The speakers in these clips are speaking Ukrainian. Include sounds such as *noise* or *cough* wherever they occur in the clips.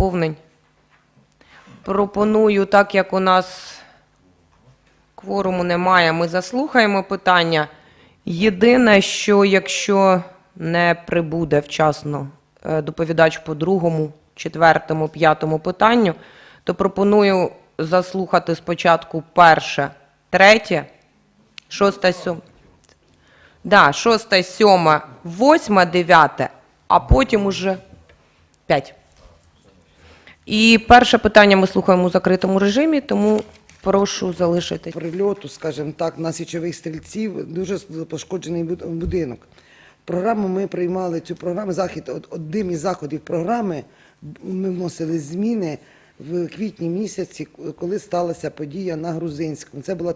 доповнень? Пропоную, так як у нас кворуму немає, ми заслухаємо питання. Єдине, що якщо не прибуде вчасно е, доповідач по другому, четвертому, п'ятому питанню, то пропоную заслухати спочатку перше, третє, шосте, сьоме. Да, шосте, сьоме, восьме, дев'яте, а потім уже п'ять. І перше питання ми слухаємо у закритому режимі, тому прошу залишити. прильоту, скажімо так, на січових стрільців дуже пошкоджений буд- будинок. Програму ми приймали цю програму. Захід од- одним із заходів програми ми вносили зміни в квітні місяці, коли сталася подія на Грузинському. Це була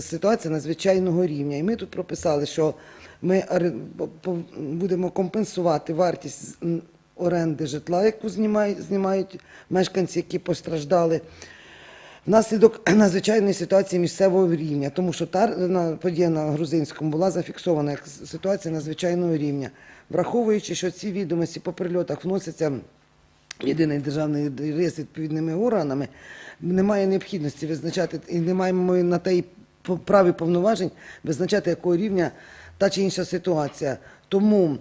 ситуація надзвичайного рівня. І ми тут прописали, що ми будемо компенсувати вартість оренди житла, яку знімають, мешканці, які постраждали. Внаслідок надзвичайної ситуації місцевого рівня, тому що та подія на грузинському була зафіксована як ситуація надзвичайного рівня, враховуючи, що ці відомості по прильотах вносяться єдиний державний реєстр відповідними органами, немає необхідності визначати і не маємо ми на те по- праві повноважень визначати якого рівня та чи інша ситуація. Тому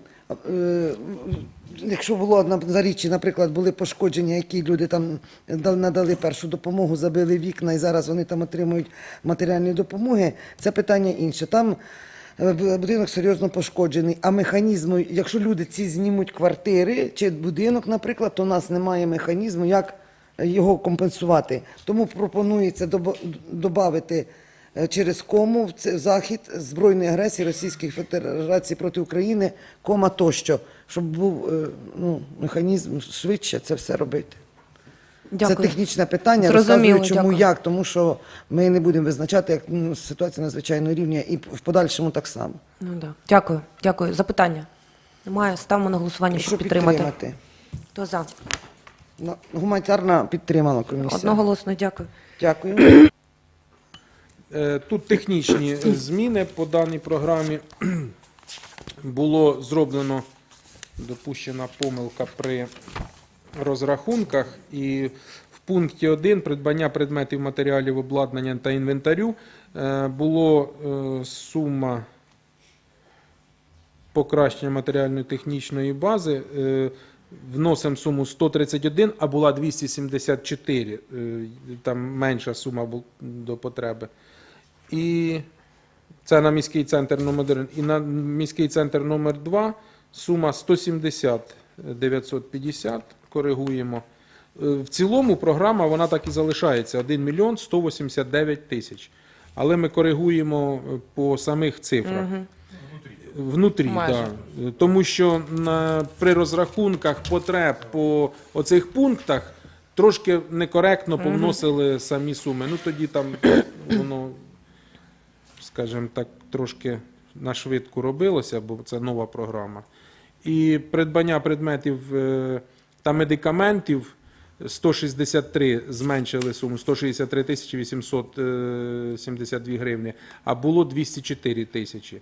якщо було на заріччі, наприклад, були пошкодження, які люди там надали першу допомогу, забили вікна і зараз вони там отримують матеріальні допомоги, це питання інше. Там е, будинок серйозно пошкоджений, а механізму, якщо люди ці знімуть квартири чи будинок, наприклад, то у нас немає механізму, як його компенсувати. Тому пропонується додати через кому захід збройної агресії Російської Федерації проти України, кома тощо, щоб був е, ну, механізм швидше це все робити. Дякую. Це технічне питання. Зрозуміло, Розказую, чому дякую. як, тому що ми не будемо визначати, як ну, ситуація надзвичайного рівня, і в подальшому так само. Ну, да. Дякую, дякую. Запитання? Немає. Ставимо на голосування, щоб підтримати. підтримати. Хто за? Гуманітарна підтримала комісія. Одноголосно, дякую. Дякую. Е, Тут технічні е, зміни по даній програмі. *clears throat* Було зроблено допущена помилка при розрахунках, і в пункті 1 придбання предметів матеріалів обладнання та інвентарю е, було сума покращення матеріально-технічної бази. е, Вносимо суму 131, а була 274. е, Там менша сума до потреби. І це на міський центр номер 1. І на міський центр номер 2 сума 170 950. Коригуємо. Е, В цілому програма вона так і залишається 1 мільйон 189 тисяч. Але ми коригуємо е, по самих цифрах. Внутрі, Майже. да. Тому що на, при розрахунках потреб по оцих пунктах трошки некоректно повносили самі суми. Ну тоді там воно, скажімо так, трошки на швидку робилося, бо це нова програма. І придбання предметів е, та медикаментів 163 зменшили суму 163 тисячі 872 гривні, а було 204 тисячі.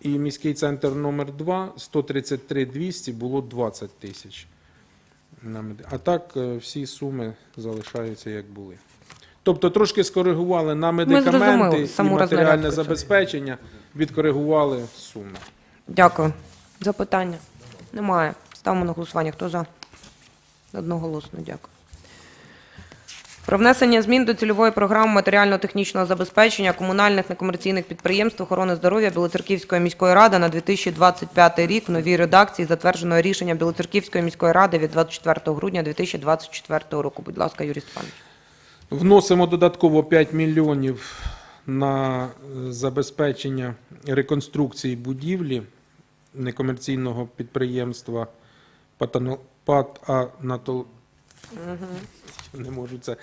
І міський центр номер 2 133 200 було 20 тисяч. А так е, всі суми залишаються як були. Тобто трошки скоригували на медикаменти і матеріальне забезпечення, відкоригували суми. Дякую. Запитання? Немає. Ставимо на голосування. Хто за? Одноголосно, дякую. Про внесення змін до цільової програми матеріально-технічного забезпечення комунальних некомерційних підприємств охорони здоров'я Білоцерківської міської ради на 2025 рік в новій редакції затвердженого рішення Білоцерківської міської ради від 24 грудня 2024 року. Будь ласка, Юрій Степанович. Вносимо додатково 5 мільйонів на забезпечення реконструкції будівлі некомерційного підприємства Патанатол... Не можу це.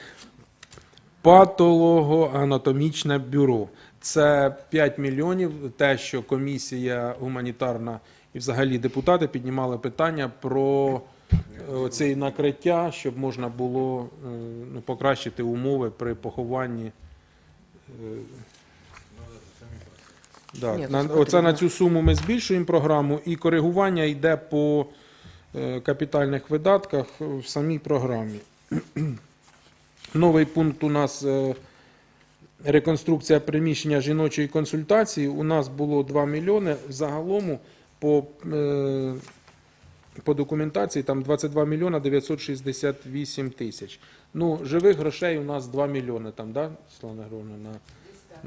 Патологоанатомічне бюро. Це 5 мільйонів, те, що комісія гуманітарна і взагалі депутати піднімали питання про е, це накриття, щоб можна було е, ну, покращити умови при похованні. е, Да, Ні, на, оце на цю суму ми збільшуємо програму, і коригування йде по е, капітальних видатках в самій програмі. *clears throat* Новий пункт у нас е, реконструкція приміщення жіночої консультації. У нас було 2 мільйони. Загалом по, е, по документації там 22 мільйона 968 тисяч. Ну, живих грошей у нас 2 мільйони там, да, Слава Григорівна, на,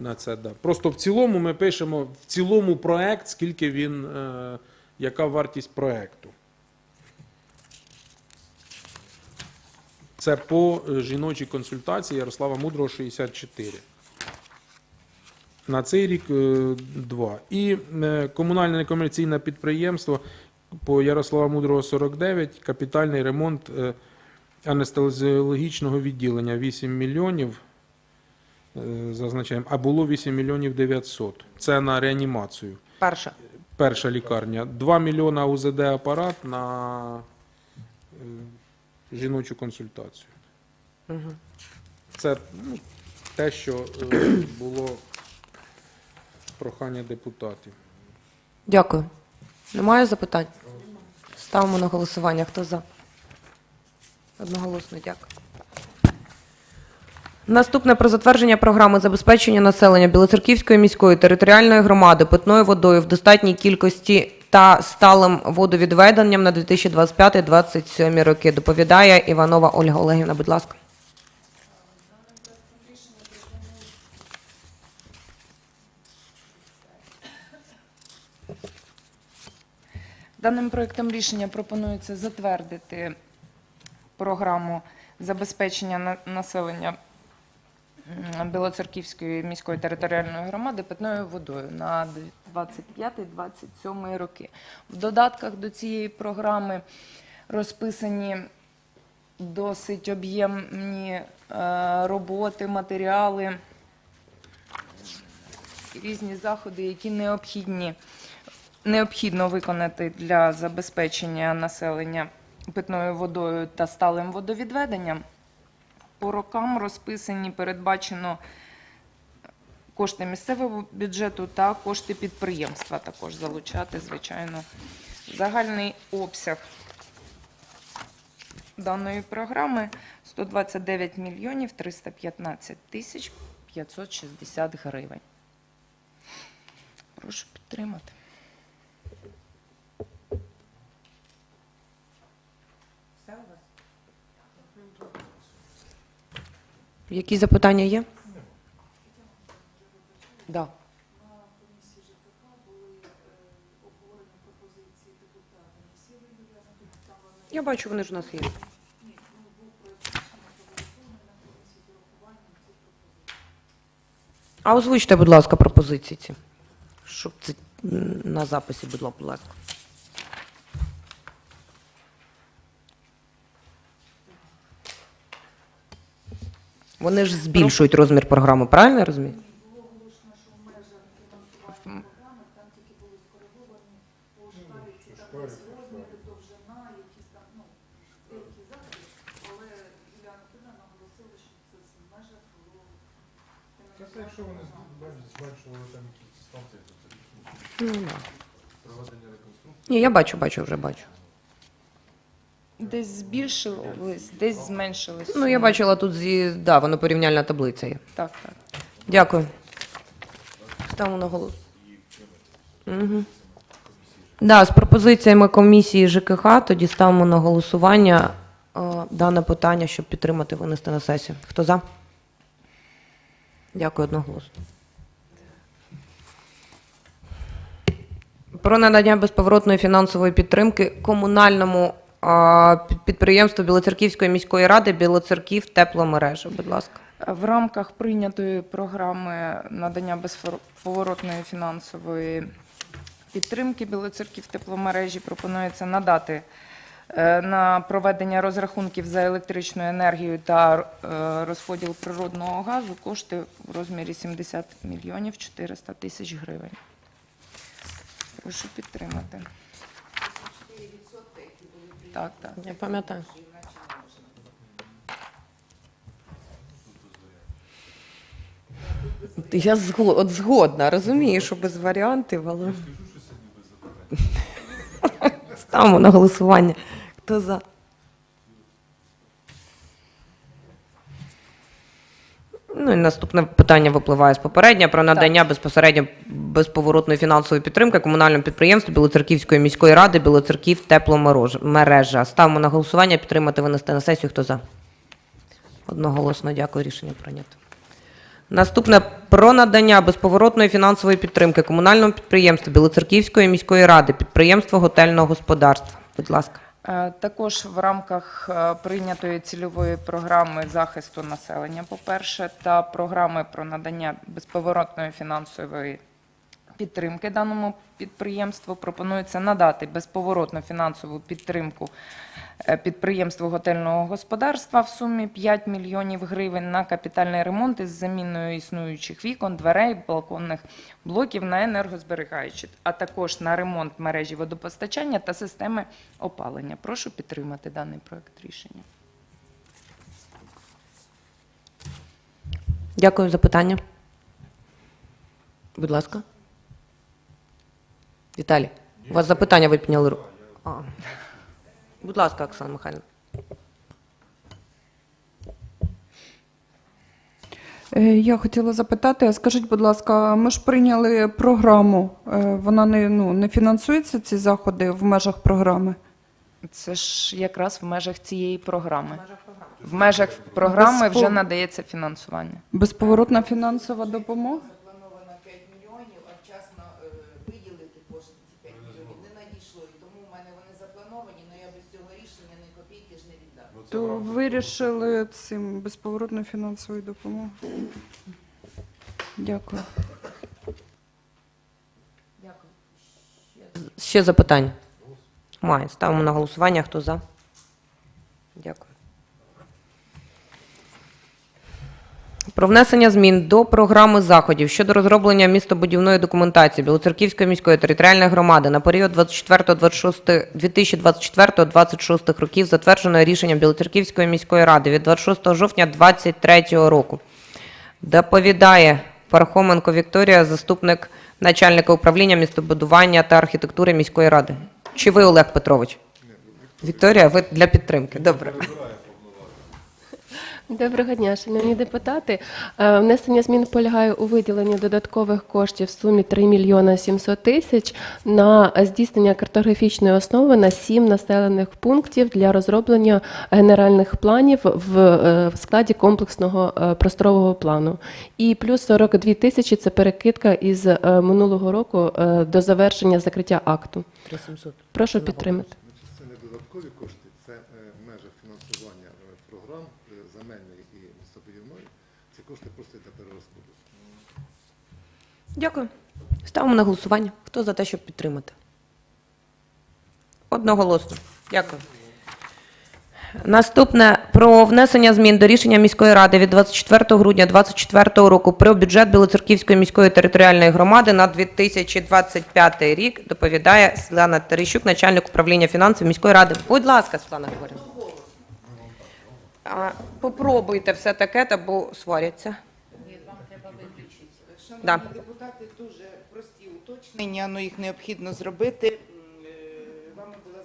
на це. Да. Просто в цілому ми пишемо в цілому проект, скільки він, е, яка вартість проекту. Це по е, жіночій консультації Ярослава Мудрого 64. На цей рік е. І е, комунальне некомерційне підприємство по Ярослава Мудрого 49, капітальний ремонт е, анестезіологічного відділення 8 мільйонів. е, Зазначаємо, а було 8 мільйонів 900. Це на реанімацію. Перше. Перша лікарня. 2 мільйона УЗД апарат на е, жіночу консультацію. Угу. Це ну, те, що було прохання депутатів. Дякую. Немає запитань? Ставимо на голосування. Хто за? Одноголосно, дякую. Наступне про затвердження програми забезпечення населення Білоцерківської міської територіальної громади питною водою в достатній кількості та сталим водовідведенням на 2025-2027 роки. Доповідає Іванова Ольга Олегівна, будь ласка. Даним проектом рішення пропонується затвердити програму забезпечення населення Білоцерківської міської територіальної громади питною водою на 25-27 роки. В додатках до цієї програми розписані досить об'ємні е, роботи, матеріали, різні заходи, які необхідні необхідно виконати для забезпечення населення питною водою та сталим водовідведенням. По рокам розписані, передбачено кошти місцевого бюджету та кошти підприємства також залучати, звичайно. Загальний обсяг даної програми 129 мільйонів 315 тисяч 560 гривень. Прошу підтримати. Які запитання є? Да. Я бачу, вони ж у нас є. А озвучте, будь ласка, пропозиції ці. Щоб це на записі було, будь ласка. Вони ж збільшують розмір програми, правильно я розумію? Якщо вони зменшували там якісь станції, то це Ну. Ні, я бачу, бачу, вже бачу. Десь збільшились, десь зменшились. Ну, я бачила тут зі, да, воно порівняльна таблиця є. Так, так. Дякую. Ставимо на голос. Угу. Да, з пропозиціями комісії ЖКХ тоді ставимо на голосування е, дане питання, щоб підтримати винести на сесію. Хто за? Дякую одноголосно. Про надання безповоротної фінансової підтримки комунальному а, під- підприємству Білоцерківської міської ради Білоцерків тепломережа. Будь ласка. В рамках прийнятої програми надання безповоротної фінансової підтримки Білоцерків тепломережі пропонується надати е, на проведення розрахунків за електричну енергію та е, розподіл природного газу кошти в розмірі 70 мільйонів 400 тисяч гривень. Прошу підтримати. Так, так. Я пам'ятаю. Я згод, от згодна, розумію, що без варіантів, але. Ставимо на голосування. Хто за? Ну і наступне питання випливає з попереднє про надання безпосередньо безповоротної фінансової підтримки комунальному підприємству Білоцерківської міської ради Білоцерків тепломережа. Ставимо на голосування підтримати винести на сесію. Хто за? Одноголосно дякую. Рішення прийнято. Наступне про надання безповоротної фінансової підтримки комунальному підприємству Білоцерківської міської ради підприємство готельного господарства. Будь ласка. Е, Також в рамках е, прийнятої цільової програми захисту населення, по-перше, та програми про надання безповоротної фінансової підтримки даному підприємству пропонується надати безповоротну фінансову підтримку е, підприємству готельного господарства в сумі 5 мільйонів гривень на капітальний ремонт із заміною існуючих вікон, дверей, балконних блоків на енергозберігаючі, а також на ремонт мережі водопостачання та системи опалення. Прошу підтримати даний проект рішення. Дякую за питання. Будь ласка. Віталій, у вас запитання ви підняли руку. А. Будь ласка, Оксана Михайлівна. Е, Я хотіла запитати, а скажіть, будь ласка, ми ж прийняли програму. е, Вона не, ну, не фінансується ці заходи в межах програми? Це ж якраз в межах цієї програми. В межах програми вже надається фінансування. Безповоротна фінансова допомога? заплановано 5 мільйонів, а вчасно е, виділити кошти ці 5 мільйонів не надійшло. І тому в мене вони заплановані, але я без цього рішення ні копійки ж не віддам. То вирішили цим безповоротну фінансову допомогу. Дякую. Ще запитання? Має. Ставимо на голосування. Хто за? Дякую. Про внесення змін до програми заходів щодо розроблення містобудівної документації Білоцерківської міської територіальної громади на період 24-26 2024-26 років, затвердженої рішенням Білоцерківської міської ради від 26 жовтня 2023 року. Доповідає Пархоменко Вікторія, заступник начальника управління містобудування та архітектури міської ради. Чи ви Олег Петрович? Вікторія, ви для підтримки. Добре. Доброго дня, шановні депутати. Е, Внесення змін полягає у виділенні додаткових коштів в сумі 3 мільйона 700 тисяч на здійснення картографічної основи на 7 населених пунктів для розроблення генеральних планів в е, складі комплексного е, просторового плану. І плюс 42 тисячі це перекидка із минулого року до завершення закриття акту. 3700. Прошу підтримати. Це не додаткові кошти, це е, в межах фінансування е, програм е, земельної і містобудівної. Ці кошти просто для перерозподілу. Дякую. Ставимо на голосування. Хто за те, щоб підтримати? Одноголосно. Дякую. Наступне про внесення змін до рішення міської ради від 24 грудня 2024 року про бюджет Білоцерківської міської територіальної громади на 2025 рік доповідає Світлана Терещук, начальник управління фінансів міської ради. Будь ласка, Світлана Григорівна. А, Попробуйте все таке, та бо сваряться. Да. депутати, дуже прості уточнення, але їх необхідно зробити. Е, Вами була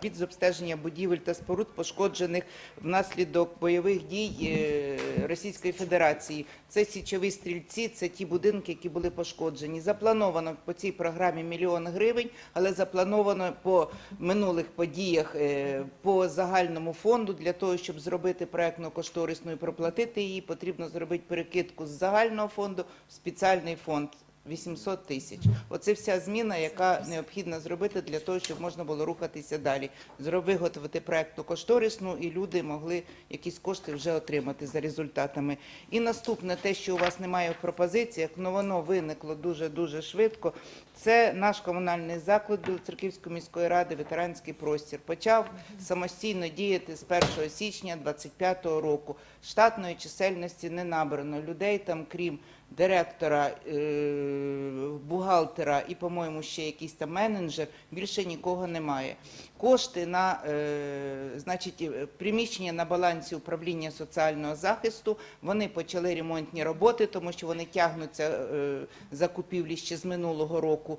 програма з обстеження будівель та споруд, пошкоджених внаслідок бойових дій е, Російської Федерації. Це січові стрільці, це ті будинки, які були пошкоджені. Заплановано по цій програмі мільйон гривень, але заплановано по минулих подіях е, по загальному фонду для того, щоб зробити проектно кошторисну і проплатити її, потрібно зробити перекидку з загального фонду в спеціальний фонд. 800 тисяч. Оце вся зміна, яка необхідна зробити для того, щоб можна було рухатися далі. Виготовити проектну кошторисну, і люди могли якісь кошти вже отримати за результатами. І наступне, те, що у вас немає в пропозиціях, але воно виникло дуже дуже швидко. Це наш комунальний заклад Білоцерківської міської ради, ветеранський простір. Почав самостійно діяти з 1 січня 2025 року. Штатної чисельності не набрано. Людей там, крім директора, е, бухгалтера і, по-моєму, ще якийсь там менеджер, більше нікого немає. Кошти на е, значить, приміщення на балансі управління соціального захисту. Вони почали ремонтні роботи, тому що вони тягнуться е, закупівлі ще з минулого року.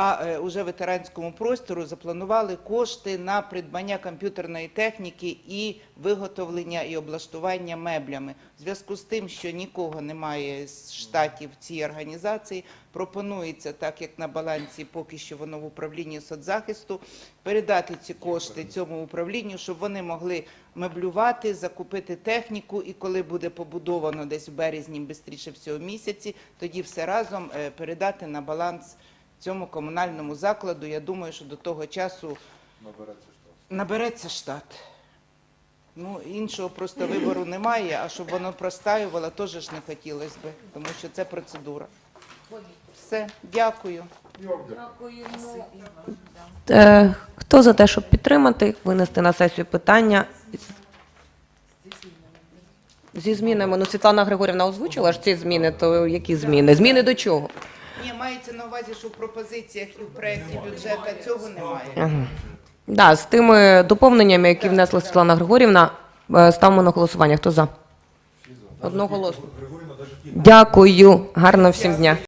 А е, уже ветеранському простору запланували кошти на придбання комп'ютерної техніки і виготовлення і облаштування меблями. В зв'язку з тим, що нікого немає з штатів цій організації, пропонується, так як на балансі поки що воно в управлінні соцзахисту, передати ці кошти цьому управлінню, щоб вони могли меблювати, закупити техніку, і коли буде побудовано десь в березні, швидше всього місяці, тоді все разом е, передати на баланс цьому комунальному закладу. Я думаю, що до того часу набереться штат. Ну, іншого просто вибору немає, а щоб воно простаювало, теж ж не хотілося би, тому що це процедура. Все, дякую. Е, Хто за те, щоб підтримати, винести на сесію питання зі змінами? Ну, Світлана Григорівна озвучила ж ці зміни, то які зміни? Зміни до чого? Ні, мається на увазі, що в пропозиціях і в проєкті бюджету цього немає. Да, з тими доповненнями, які внесла Світлана Григорівна, е, ставимо на голосування. Хто за? Одноголосно. Дякую. Гарного всім дня.